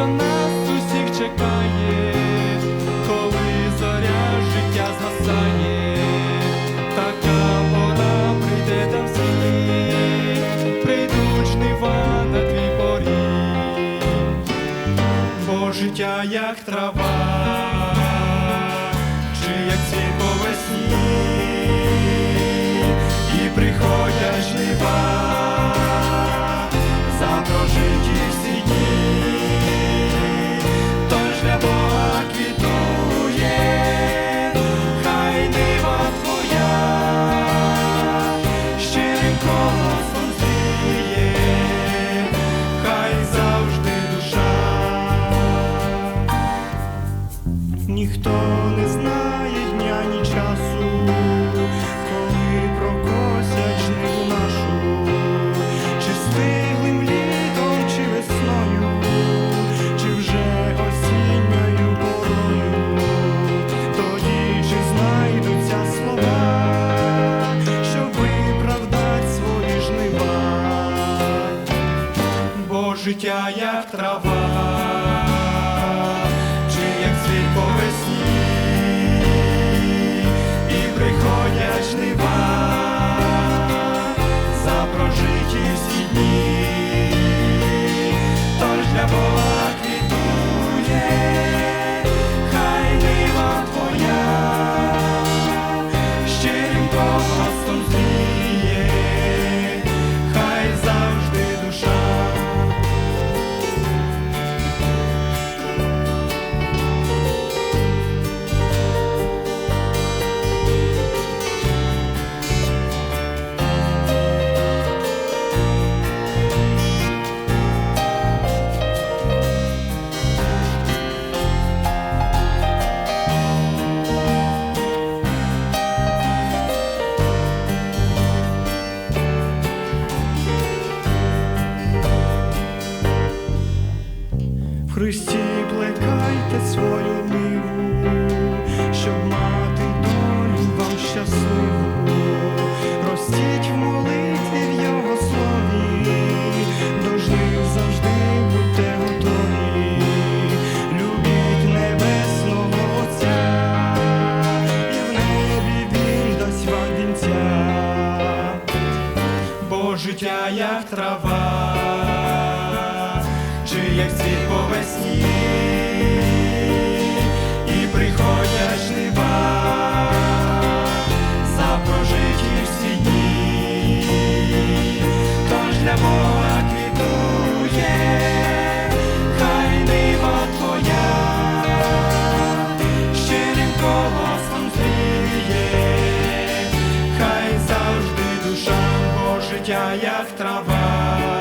що нас усіх чекає, коли зоря життя згасає, така пора прийде там сини, прийдуть жнива на твій порі. бо життя, як трава, чи як цвіт по і приходять жнива. travar. плекайте свою ниву, щоб мати долю вам щасливу, ростіть в молитві в його слові, до жнив завжди будьте готові, любіть небесного Отця, і в небі він дасть вам вінця, бо життя, як трава. Як цвіт повесні. Господня жнива, за прожиті всі дні, тож для Бога квітує, хай нива твоя, щирим голосом зріє, хай завжди душа, бо життя, як трава.